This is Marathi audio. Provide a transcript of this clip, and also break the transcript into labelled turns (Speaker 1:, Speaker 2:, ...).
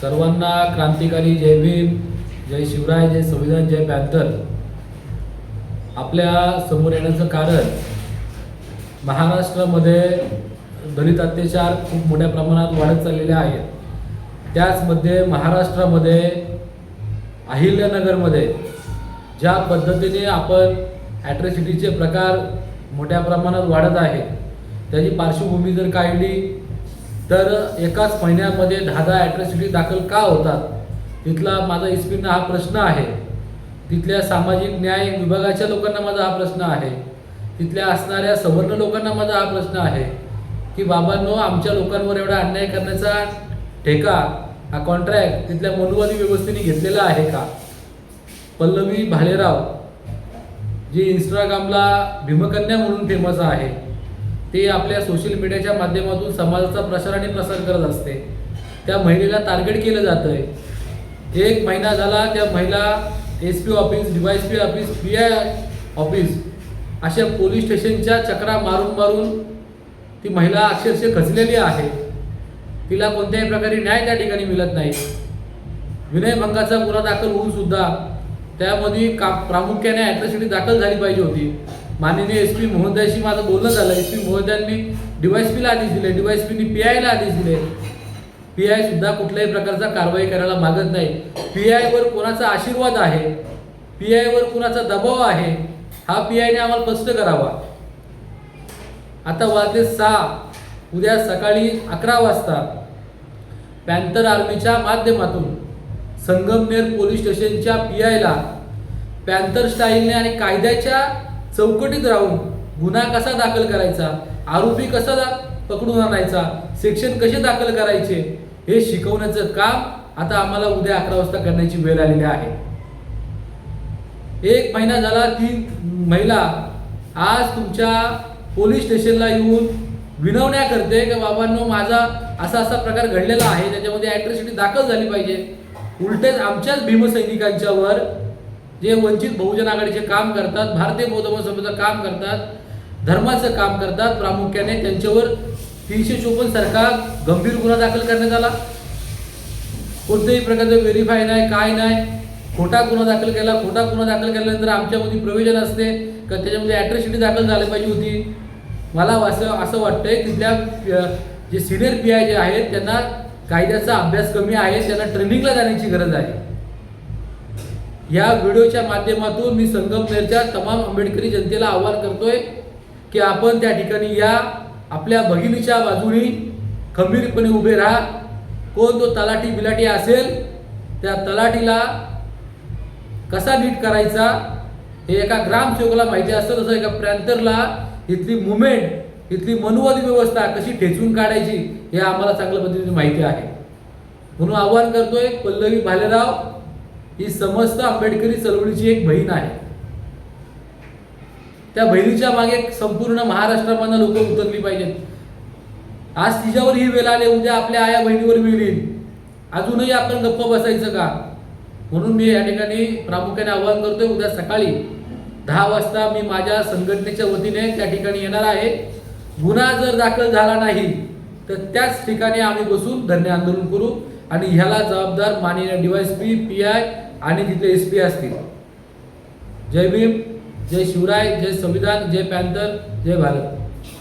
Speaker 1: सर्वांना क्रांतिकारी जय भीम जय शिवराय जय संविधान जय पॅन्थर आपल्यासमोर येण्याचं कारण महाराष्ट्रामध्ये दलित अत्याचार खूप मोठ्या प्रमाणात वाढत चाललेले आहेत. त्याचमध्ये महाराष्ट्रामध्ये अहिल्यानगरमध्ये ज्या पद्धतीने आपण ॲट्रॉसिटीचे प्रकार मोठ्या प्रमाणात वाढत आहेत त्याची पार्श्वभूमी जर काढली तर एकाच महिन्यामध्ये दहा दहा ॲट्रॉसिटी दाखल का होतात? तिथला माझा इस्पिनना हा प्रश्न आहे. तिथल्या सामाजिक न्याय विभागाच्या लोकांना माझा हा प्रश्न आहे. तिथल्या असणाऱ्या सवर्ण लोकांना माझा हा प्रश्न आहे. की बाबांनो आमच्या लोकांवर एवढा अन्याय करण्याचा ठेका हा कॉन्ट्रॅक्ट तिथल्या मनुवादी व्यवस्थेने घेतलेला आहे का? पल्लवी भालेराव जी इंस्टाग्रामला भीमकन्या म्हणून फेमस आहे. ते आपल्या सोशल मीडियाच्या माध्यमातून समाजाचा प्रसार आणि प्रसार करत असते. त्या महिलेला टार्गेट केलं जातं आहे एक महिना झाला त्या महिला S P office DYS P office P I office अशा पोलीस स्टेशनच्या चक्रा मारून मारून ती महिला अक्षरशः खचलेली आहे. तिला कोणत्याही प्रकारे न्याय त्या ठिकाणी मिळत नाही. विनयभंगाचा गुन्हा दाखल होऊन सुद्धा त्यामध्ये का प्रामुख्याने ॲट्रॉसिटी दाखल झाली पाहिजे होती. माननीय एस पी महोदयाशी माझं बोलणं झालं. एस पी महोदयांनी डीवायस पीला आदेश दिले. डीवायसपीनी पी आयला आदेश दिले. पी आय सुद्धा कुठल्याही प्रकारचा कारवाई करायला मागत नाही. पी आयवर कोणाचा आशीर्वाद आहे? पी आयवर कुणाचा दबाव आहे? हा पी आयने आम्हाला स्पष्ट करावा. आता वाजले सहा. उद्या सकाळी अकरा वाजता पॅन्थर आर्मीच्या माध्यमातून संगमनेर पोलीस स्टेशनच्या पी आयला पॅन्थर स्टाईलने आणि कायद्याच्या चौकटीत राहून गुन्हा कसा दाखल करायचा आरोपी कसा दा पकडून आणायचा सेक्शन कसे दाखल करायचे हे शिकवण्याचं काम आता आम्हाला उद्या अकरा वाजता करण्याची वेळ आलेली आहे. एक महिना झाला तीन महिला आज तुमच्या पोलीस स्टेशनला येऊन विनवण्या करते की बाबांनो माझा असा असा प्रकार घडलेला आहे त्याच्यामध्ये ॲट्रॉसिटी दाखल झाली पाहिजे. उलटेच आमच्याच भीमसैनिकांच्यावर जे वंचित बहुजन आघाडीचे काम करतात भारतीय बौद्ध सभेचं काम करतात धर्माचं काम करतात प्रामुख्याने त्यांच्यावर तीनशे चोपन्न सारखा गंभीर गुन्हा दाखल करण्यात आला. कोणत्याही प्रकारचं व्हेरीफाय नाही काय नाही खोटा गुन्हा दाखल केला खोटा गुन्हा दाखल केल्यानंतर आमच्यामध्ये प्रोव्हिजन असते का त्याच्यामध्ये ॲट्रॉसिटी दाखल झाली पाहिजे होती? मला असं असं वाटतंय तिथल्या जे सिनियर पी आय जे आहेत त्यांना कायद्याचा अभ्यास कमी आहे त्यांना ट्रेनिंगला जाण्याची गरज आहे. या व्हिडिओच्या माध्यमातून मी संगमनेरच्या तमाम आंबेडकरी जनतेला आवाहन करतोय की आपण त्या ठिकाणी या आपल्या भगिनीच्या बाजूने खंबीरपणे उभे राहा. कोण तो तलाठी बिलाटी असेल त्या तलाठीला कसा नीट करायचा हे एका ग्रामसेवकाला माहिती असतं तसं एका प्रांतरला इथली मुवमेंट इथली मनुवादी व्यवस्था कशी ठेचून काढायची हे आम्हाला चांगल्या पद्धतीने माहिती आहे. म्हणून आव्हान करतोय पल्लवी भालेराव ही समस्त आंबेडकरी चळवळीची एक बहीण आहे. त्या बहिणीच्या मागे संपूर्ण महाराष्ट्रामधनं लोक उतरली पाहिजेत. आज तिच्यावर ही वेळ आले उद्या आपल्या आया बहिणीवर वेळ येईल. अजूनही आपण गप्प बसायचं का? म्हणून मी या ठिकाणी प्रामुख्याने आवाहन करतोय उद्या सकाळी दहा वाजता मी माझ्या संघटनेच्या वतीने त्या ठिकाणी येणार आहे. गुन्हा जर दाखल झाला नाही तर त्याच ठिकाणी आम्ही बसून धरणे आंदोलन करू. आणि ह्याला जबाबदार माननीय डीवायस पी पी आय आणि तिथले एस पी असतील. जय भीम जय शिवराय जय संविधान जय पॅन्थर जय भारत.